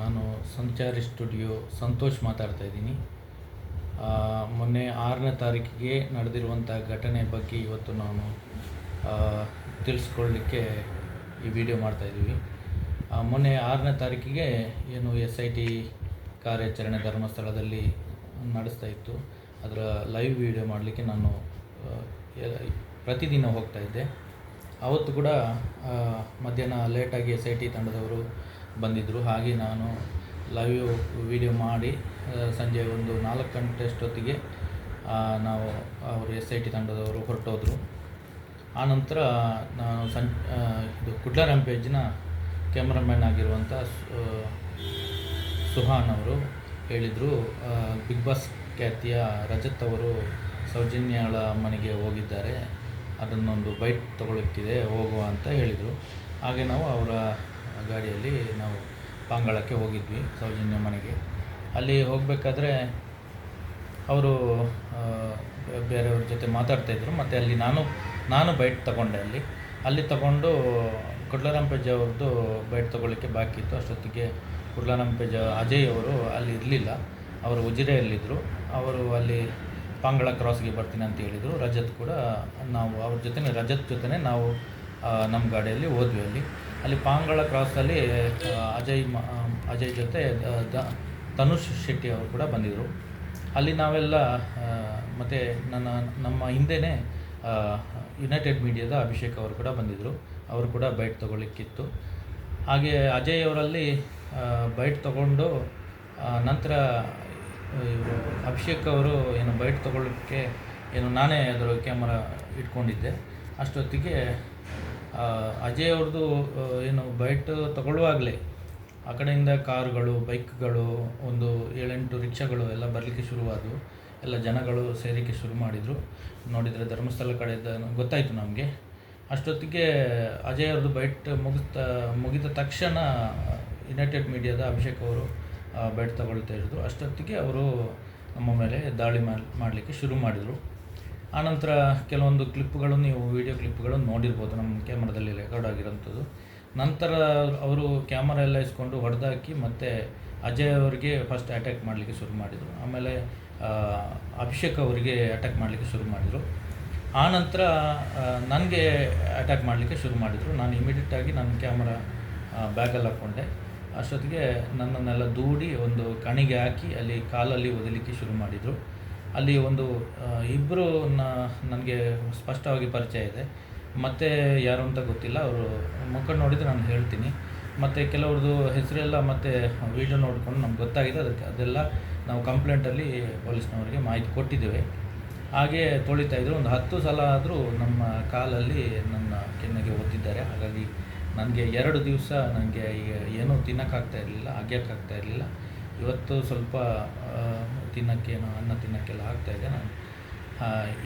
ನಾನು ಸಂಚಾರಿ ಸ್ಟುಡಿಯೋ ಸಂತೋಷ್ ಮಾತಾಡ್ತಾ ಇದ್ದೀನಿ. ಮೊನ್ನೆ ಆರನೇ ತಾರೀಕಿಗೆ ನಡೆದಿರುವಂಥ ಘಟನೆ ಬಗ್ಗೆ ಇವತ್ತು ನಾನು ಆ, ತಿಳಿಸ್ಕೊಳ್ಳಿಕ್ಕೆ ಈ ವಿಡಿಯೋ ಮಾಡ್ತಾಯಿದ್ದೀವಿ ಮೊನ್ನೆ ಆರನೇ ತಾರೀಕಿಗೆ ಏನು ಎಸ್ ಐ ಟಿ ಕಾರ್ಯಾಚರಣೆ ಧರ್ಮಸ್ಥಳದಲ್ಲಿ ನಡೆಸ್ತಾ ಇತ್ತು. ಅದರ ಲೈವ್ ವಿಡಿಯೋ ಮಾಡಲಿಕ್ಕೆ ನಾನು ಪ್ರತಿದಿನ ಹೋಗ್ತಾ ಇದ್ದೆ. ಅವತ್ತು ಕೂಡ ಮಧ್ಯಾಹ್ನ ಲೇಟಾಗಿ ಎಸ್ ಐ ಟಿ ತಂಡದವರು ಬಂದಿದ್ದರು ಹಾಗೆ ನಾನು ಲೈವ್ ವಿಡಿಯೋ ಮಾಡಿ ಸಂಜೆ ಒಂದು ನಾಲ್ಕು ಗಂಟೆ ಅಷ್ಟೊತ್ತಿಗೆ ನಾವು ಅವರು ಎಸ್ ಐ ಟಿ ತಂಡದವರು ಹೊರಟೋದ್ರು. ಆನಂತರ ನಾನು ಸಂ ಇದು ಕುಡ್ಲ ಪೇಜ್ನ ಕ್ಯಾಮ್ರಾಮ್ಯಾನ್ ಆಗಿರುವಂಥ ಸುಹಾನ್ ಅವರು ಹೇಳಿದರು ಬಿಗ್ ಬಾಸ್ ಖ್ಯಾತಿಯ ರಜತ್ ಅವರು ಸೌಜನ್ಯಳ ಮನೆಗೆ ಹೋಗಿದ್ದಾರೆ. ಅದನ್ನೊಂದು ಬೈಕ್ ತೊಗೊಳಕ್ಕಿದೆ ಹೋಗುವ ಅಂತ ಹೇಳಿದರು. ಹಾಗೆ ನಾವು ಅವರ ಗಾಡಿಯಲ್ಲಿ ನಾವು ಪಾಂಗಳಕ್ಕೆ ಹೋಗಿದ್ವಿ, ಸೌಜನ್ಯ ಮನೆಗೆ. ಅಲ್ಲಿ ಹೋಗಬೇಕಾದ್ರೆ ಅವರು ಬೇರೆಯವ್ರ ಜೊತೆ ಮಾತಾಡ್ತಾಯಿದ್ರು ಮತ್ತು ಅಲ್ಲಿ ನಾನು ನಾನು ಬೈಟ್ ತಗೊಂಡೆ ಅಲ್ಲಿ. ಅಲ್ಲಿ ತಗೊಂಡು ಕುಡ್ಲರಾಂಪೇಜ್ ಅವ್ರದ್ದು ಬೈಟ್ ತೊಗೊಳ್ಳಿಕ್ಕೆ ಬಾಕಿ ಇತ್ತು. ಅಷ್ಟೊತ್ತಿಗೆ ಕುಡ್ಲರಾಂಪೇಜ್ ಅಜಯ್ ಅವರು ಅಲ್ಲಿ ಇರಲಿಲ್ಲ. ಅವರು ಉಜಿರೆಯಲ್ಲಿದ್ದರು ಅವರು ಅಲ್ಲಿ ಪಾಂಗಳ ಕ್ರಾಸ್ಗೆ ಬರ್ತೀನಿ ಅಂತ ಹೇಳಿದರು. ರಜತ್ ಕೂಡ ನಾವು, ಅವ್ರ ಜೊತೆ ರಜತ್ ಜೊತೆ ನಾವು ನಮ್ಮ ಗಾಡಿಯಲ್ಲಿ ಹೋದ್ವಿ ಅಲ್ಲಿ. ಅಲ್ಲಿ ಪಾಂಗಳ ಕ್ರಾಸಲ್ಲಿ ಅಜಯ್ ಅಜಯ್ ಜೊತೆ ದ- ತನುಷ್ ಶೆಟ್ಟಿ ಅವರು ಕೂಡ ಬಂದಿದ್ದರು ಅಲ್ಲಿ ನಾವೆಲ್ಲ ಮತ್ತು ನನ್ನ, ನಮ್ಮ ಹಿಂದೆಯೇ ಯುನೈಟೆಡ್ ಮೀಡಿಯಾದ ಅಭಿಷೇಕ್ ಅವರು ಕೂಡ ಬಂದಿದ್ದರು ಅವರು ಕೂಡ ಬೈಟ್ ತೊಗೊಳ್ಳಿಕ್ಕಿತ್ತು. ಹಾಗೆ ಅಜಯ್ ಅವರಲ್ಲಿ ಬೈಟ್ ತಗೊಂಡು ನಂತರ ಇವರು ಅಭಿಷೇಕ್ ಅವರು ಏನು ಬೈಟ್ ತೊಗೊಳ್ಳೋಕ್ಕೆ, ಏನು ನಾನೇ ಅದರ ಕ್ಯಾಮರಾ ಇಟ್ಕೊಂಡಿದ್ದೆ. ಅಷ್ಟೊತ್ತಿಗೆ ಅಜಯ್ ಅವ್ರದ್ದು ಏನು ಬೈಟ್ ತಗೊಳ್ಳುವಾಗಲೇ ಆ ಕಡೆಯಿಂದ ಕಾರುಗಳು, ಬೈಕ್ಗಳು, ಒಂದು ಏಳೆಂಟು ರಿಕ್ಷಾಗಳು ಎಲ್ಲ ಬರಲಿಕ್ಕೆ ಶುರುವಾದವು. ಎಲ್ಲ ಜನಗಳು ಸೇರಿಕೆ ಶುರು ಮಾಡಿದರು. ನೋಡಿದರೆ ಧರ್ಮಸ್ಥಳ ಕಡೆಯಿಂದ ಗೊತ್ತಾಯಿತು ನಮಗೆ. ಅಷ್ಟೊತ್ತಿಗೆ ಅಜಯ್ ಅವ್ರದ್ದು ಬೈಟ್ ಮುಗಿದ ಮುಗಿದ ತಕ್ಷಣ ಯುನೈಟೆಡ್ ಮೀಡಿಯಾದ ಅಭಿಷೇಕ್ ಅವರು ಬೈಟ್ ತಗೊಳ್ತಾ ಇದ್ದರು ಅಷ್ಟೊತ್ತಿಗೆ ಅವರು ನಮ್ಮ ಮೇಲೆ ದಾಳಿ ಮಾಡಲಿಕ್ಕೆ ಶುರು ಮಾಡಿದರು. ಆನಂತರ ಕೆಲವೊಂದು ಕ್ಲಿಪ್ಗಳು, ನೀವು ವಿಡಿಯೋ ಕ್ಲಿಪ್ಗಳು ನೋಡಿರ್ಬೋದು. ನಮ್ಮ ಕ್ಯಾಮ್ರಾದಲ್ಲಿ ರೆಕಾರ್ಡ್ ಆಗಿರೋಂಥದ್ದು. ನಂತರ ಅವರು ಕ್ಯಾಮರಾ ಎಲ್ಲ ಇಸ್ಕೊಂಡು ಹೊಡೆದಾಕಿ ಮತ್ತು ಅಜಯ್ ಅವರಿಗೆ ಫಸ್ಟ್ ಅಟ್ಯಾಕ್ ಮಾಡಲಿಕ್ಕೆ ಶುರು ಮಾಡಿದರು. ಆಮೇಲೆ ಅಭಿಷೇಕ್ ಅವರಿಗೆ ಅಟ್ಯಾಕ್ ಮಾಡಲಿಕ್ಕೆ ಶುರು ಮಾಡಿದರು. ಆನಂತರ ನನಗೆ ಅಟ್ಯಾಕ್ ಮಾಡಲಿಕ್ಕೆ ಶುರು ಮಾಡಿದರು. ನಾನು ಇಮಿಡಿಯೇಟಾಗಿ ನನ್ನ ಕ್ಯಾಮರಾ ಬ್ಯಾಗಲ್ಲಿ ಹಾಕ್ಕೊಂಡೆ ಅಷ್ಟೊತ್ತಿಗೆ ನನ್ನನ್ನೆಲ್ಲ ದೂಡಿ ಒಂದು ಕಣಿಗೆ ಹಾಕಿ ಅಲ್ಲಿ ಕಾಲಲ್ಲಿ ಒದಲಿಕ್ಕೆ ಶುರು ಮಾಡಿದರು. ಅಲ್ಲಿ ಒಂದು ಇಬ್ಬರು ನನಗೆ ಸ್ಪಷ್ಟವಾಗಿ ಪರಿಚಯ ಇದೆ. ಮತ್ತು ಯಾರು ಅಂತ ಗೊತ್ತಿಲ್ಲ, ಅವರು ಮುಖ ನೋಡಿದರೆ ನಾನು ಹೇಳ್ತೀನಿ. ಮತ್ತು ಕೆಲವ್ರದ್ದು ಹೆಸರೆಲ್ಲ ಮತ್ತು ವೀಡಿಯೋ ನೋಡಿಕೊಂಡು ನಮ್ಗೆ ಗೊತ್ತಾಗಿದೆ, ಅದಕ್ಕೆ ಅದೆಲ್ಲ ನಾವು ಕಂಪ್ಲೇಂಟಲ್ಲಿ ಪೊಲೀಸ್ನವರಿಗೆ ಮಾಹಿತಿ ಕೊಟ್ಟಿದ್ದೇವೆ. ಹಾಗೆ ತೊಳಿತಾ ಇದ್ದರು ಒಂದು ಹತ್ತು ಸಲ ಆದರೂ ನಮ್ಮ ಕಾಲಲ್ಲಿ ನನ್ನ ಕೆನ್ನೆಗೆ ಒತ್ತಿದ್ದಾರೆ ಹಾಗಾಗಿ ನನಗೆ ಎರಡು ದಿವಸ ನನಗೆ ಏನೂ ತಿನ್ನೋಕ್ಕಾಗ್ತಾ ಇರಲಿಲ್ಲ, ಅಗ್ಯೋಕ್ಕಾಗ್ತಾ ಇರಲಿಲ್ಲ. ಇವತ್ತು ಸ್ವಲ್ಪ ತಿನ್ನೋಕ್ಕೇನು, ಅನ್ನ ತಿನ್ನೋಕ್ಕೆಲ್ಲ ಆಗ್ತಾಯಿದೆ ನಾನು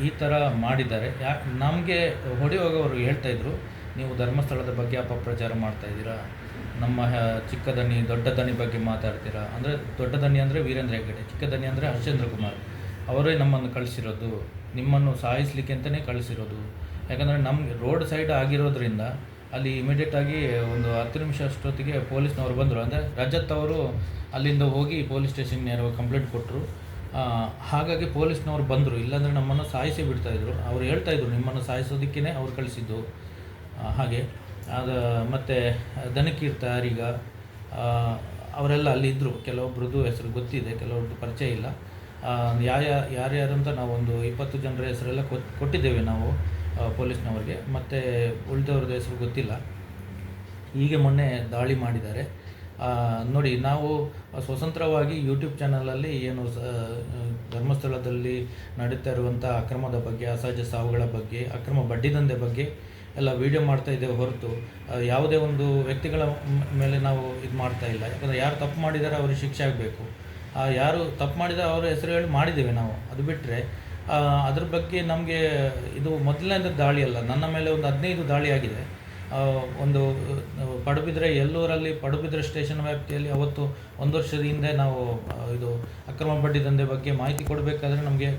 ಈ ಥರ ಮಾಡಿದ್ದಾರೆ. ಯಾ, ನಮಗೆ ಹೊಡೆಯುವಾಗ ಅವರು ಹೇಳ್ತಾಯಿದ್ರು ನೀವು ಧರ್ಮಸ್ಥಳದ ಬಗ್ಗೆ ಅಪಪ್ರಚಾರ ಮಾಡ್ತಾಯಿದ್ದೀರಾ ನಮ್ಮ ಚಿಕ್ಕ ದನಿ, ದೊಡ್ಡ ದನಿ ಬಗ್ಗೆ ಮಾತಾಡ್ತೀರಾ? ಅಂದರೆ, ದೊಡ್ಡ ದನಿ ಅಂದರೆ ವೀರೇಂದ್ರ ಹೆಗ್ಗಡೆ, ಚಿಕ್ಕ ದನಿ ಅಂದರೆ ಹರ್ಷೇಂದ್ರ ಕುಮಾರ್. ಅವರೇ ನಮ್ಮನ್ನು ಕಳಿಸಿರೋದು, ನಿಮ್ಮನ್ನು ಸಾಯಿಸಲಿಕ್ಕೆ ಅಂತಲೇ ಕಳಿಸಿರೋದು. ಯಾಕಂದರೆ ನಮಗೆ ರೋಡ್ ಸೈಡ್ ಆಗಿರೋದ್ರಿಂದ ಅಲ್ಲಿ ಇಮಿಡಿಯೇಟಾಗಿ ಒಂದು ಹತ್ತು ನಿಮಿಷ ಅಷ್ಟೊತ್ತಿಗೆ ಪೊಲೀಸ್ನವರು ಬಂದರು. ಅಂದರೆ ರಜತ್ ಅವರು ಅಲ್ಲಿಂದ ಹೋಗಿ ಪೊಲೀಸ್ ಸ್ಟೇಷನ್ ನೇರವಾಗಿ ಕಂಪ್ಲೇಂಟ್ ಕೊಟ್ಟರು ಹಾಗಾಗಿ ಪೊಲೀಸ್ನವರು ಬಂದರು. ಇಲ್ಲಾಂದರೆ ನಮ್ಮನ್ನು ಸಾಯಿಸಿ ಬಿಡ್ತಾಯಿದ್ರು ಅವ್ರು ಹೇಳ್ತಾಯಿದ್ರು ನಿಮ್ಮನ್ನು ಸಾಯಿಸೋದಕ್ಕೇ ಅವ್ರು ಕಳಿಸಿದ್ದು. ಹಾಗೆ. ಅದು ಮತ್ತು ದನಕೀರ್ತ ಯಾರೀಗ ಅವರೆಲ್ಲ ಅಲ್ಲಿ ಇದ್ದರು ಕೆಲವೊಬ್ರದ್ದು ಹೆಸರು ಗೊತ್ತಿದೆ ಕೆಲವ್ರದ್ದು ಪರಿಚಯ ಇಲ್ಲ. ಯಾವ ಯಾರ್ಯಾರಂತ ನಾವೊಂದು ಇಪ್ಪತ್ತು ಜನರ ಹೆಸರೆಲ್ಲ ಕೊಟ್, ಕೊಟ್ಟಿದ್ದೇವೆ ನಾವು ಪೊಲೀಸ್ನವ್ರಿಗೆ. ಮತ್ತು ಉಳಿದವ್ರದ್ದು ಹೆಸರು ಗೊತ್ತಿಲ್ಲ. ಹೀಗೆ ಮೊನ್ನೆ ದಾಳಿ ಮಾಡಿದ್ದಾರೆ. ನೋಡಿ, ನಾವು ಸ್ವತಂತ್ರವಾಗಿ ಯೂಟ್ಯೂಬ್ ಚಾನಲಲ್ಲಿ ಏನು ಧರ್ಮಸ್ಥಳದಲ್ಲಿ ನಡೀತಾ ಇರುವಂಥ ಅಕ್ರಮದ ಬಗ್ಗೆ, ಅಸಹಜ ಸಾವುಗಳ ಬಗ್ಗೆ, ಅಕ್ರಮ ಬಡ್ಡಿದಂಧೆ ಬಗ್ಗೆ ಎಲ್ಲ ವೀಡಿಯೋ ಮಾಡ್ತಾ ಇದ್ದೇವೆ ಹೊರತು ಯಾವುದೇ ಒಂದು ವ್ಯಕ್ತಿಗಳ ಮೇಲೆ ನಾವು ಇದು ಮಾಡ್ತಾ ಇಲ್ಲ. ಯಾಕಂದರೆ ಯಾರು ತಪ್ಪು ಮಾಡಿದ್ದಾರೆ ಅವ್ರಿಗೆ ಶಿಕ್ಷೆ ಆಗಬೇಕು. ಯಾರು ತಪ್ಪು ಮಾಡಿದರೆ ಅವರ ಹೆಸರು ಹೇಳಿ ಮಾಡಿದ್ದೇವೆ ನಾವು. ಅದು ಬಿಟ್ಟರೆ ಅದ್ರ ಬಗ್ಗೆ ನಮಗೆ ಇದು ಮೊದಲನೇದ ದಾಳಿ ಅಲ್ಲ ನನ್ನ ಮೇಲೆ ಒಂದು ಹದಿನೈದು ದಾಳಿ ಆಗಿದೆ. ಒಂದು ಪಡುಬಿದ್ರೆ ಎಲ್ಲೂರಲ್ಲಿ ಪಡುಬಿದ್ರೆ ಸ್ಟೇಷನ್ ವ್ಯಾಪ್ತಿಯಲ್ಲಿ ಅವತ್ತು ಒಂದು ವರ್ಷದ ಹಿಂದೆ ನಾವು ಇದು ಅಕ್ರಮ ಬಡ್ಡಿ ದಂಧೆ ಬಗ್ಗೆ ಮಾಹಿತಿ ಕೊಡಬೇಕಾದ್ರೆ ನಮಗೆ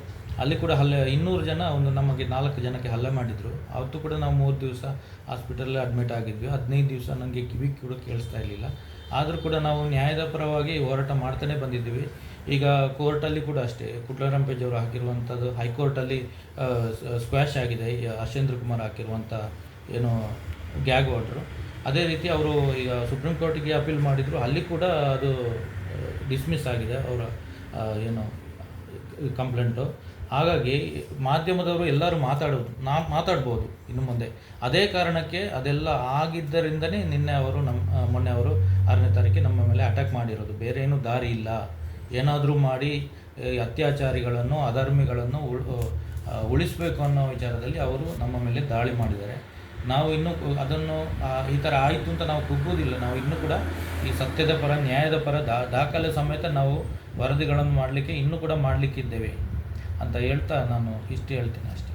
ಅಲ್ಲಿ ಕೂಡ ಹಲ್ಲೆ, ಇನ್ನೂರು ಜನ ಒಂದು ನಮಗೆ ನಾಲ್ಕು ಜನಕ್ಕೆ ಹಲ್ಲೆ ಮಾಡಿದರು. ಅವತ್ತು ಕೂಡ ನಾವು ಮೂರು ದಿವಸ ಹಾಸ್ಪಿಟಲಲ್ಲಿ ಅಡ್ಮಿಟ್ ಆಗಿದ್ವಿ. ಹದಿನೈದು ದಿವಸ ನನಗೆ ಕಿವಿ ಕೂಡ ಕೇಳಿಸ್ತಾ ಇರಲಿಲ್ಲ. ಆದರೂ ಕೂಡ ನಾವು ನ್ಯಾಯದ ಪರವಾಗಿ ಹೋರಾಟ ಮಾಡ್ತಾನೆ ಬಂದಿದ್ದೀವಿ. ಈಗ ಕೋರ್ಟಲ್ಲಿ ಕೂಡ ಅಷ್ಟೇ ಕುಟ್ಲರಾಂಪೇಜ್ ಅವರು ಹಾಕಿರುವಂಥದ್ದು, ಹೈಕೋರ್ಟಲ್ಲಿ ಸ್ಕ್ವಾಶ್ ಆಗಿದೆ. ಅಶೇಂದ್ರ ಕುಮಾರ್ ಹಾಕಿರುವಂಥ, ಏನು ಗ್ಯಾಗ್ ಆರ್ಡ್ರು ಅದೇ ರೀತಿ ಅವರು ಈಗ ಸುಪ್ರೀಂ ಕೋರ್ಟಿಗೆ ಅಪೀಲ್ ಮಾಡಿದರು, ಅಲ್ಲಿ ಕೂಡ ಅದು ಡಿಸ್ಮಿಸ್ ಆಗಿದೆ ಅವರ ಏನು, ಕಂಪ್ಲೇಂಟು. ಹಾಗಾಗಿ ಮಾಧ್ಯಮದವರು ಎಲ್ಲರೂ ಮಾತಾಡೋದು, ನಾ, ಮಾತಾಡ್ಬೋದು ಇನ್ನು ಮುಂದೆ. ಅದೇ ಕಾರಣಕ್ಕೆ ಅದೆಲ್ಲ ಆಗಿದ್ದರಿಂದನೇ ನಿನ್ನೆ ಅವರು ನಮ್ಮ ಮೊನ್ನೆ ಅವರು ಆರನೇ ತಾರೀಕಿಗೆ ನಮ್ಮ ಮೇಲೆ ಅಟ್ಯಾಕ್ ಮಾಡಿರೋದು. ಬೇರೆ ಏನು ದಾರಿ ಇಲ್ಲ. ಏನಾದರೂ ಮಾಡಿ ಅತ್ಯಾಚಾರಿಗಳನ್ನು, ಅಧರ್ಮಿಗಳನ್ನು ಉಳಿಸ್ಬೇಕು ಅನ್ನೋ ವಿಚಾರದಲ್ಲಿ ಅವರು ನಮ್ಮ ಮೇಲೆ ದಾಳಿ ಮಾಡಿದ್ದಾರೆ. ನಾವು ಇನ್ನೂ ಅದನ್ನು ಈ ಥರ ಆಯಿತು ಅಂತ ನಾವು ಕುಗ್ಗೋದಿಲ್ಲ ನಾವು ಇನ್ನೂ ಕೂಡ ಈ ಸತ್ಯದ ಪರ, ನ್ಯಾಯದ ಪರ ದಾಖಲೆ ಸಮೇತ ನಾವು ವರದಿಗಳನ್ನು ಮಾಡಲಿಕ್ಕೆ, ಇನ್ನೂ ಕೂಡ ಮಾಡಲಿಕ್ಕಿದ್ದೇವೆ ಅಂತ ಹೇಳ್ತಾ ನಾನು ಇಷ್ಟು ಹೇಳ್ತೀನಿ ಅಷ್ಟೇ.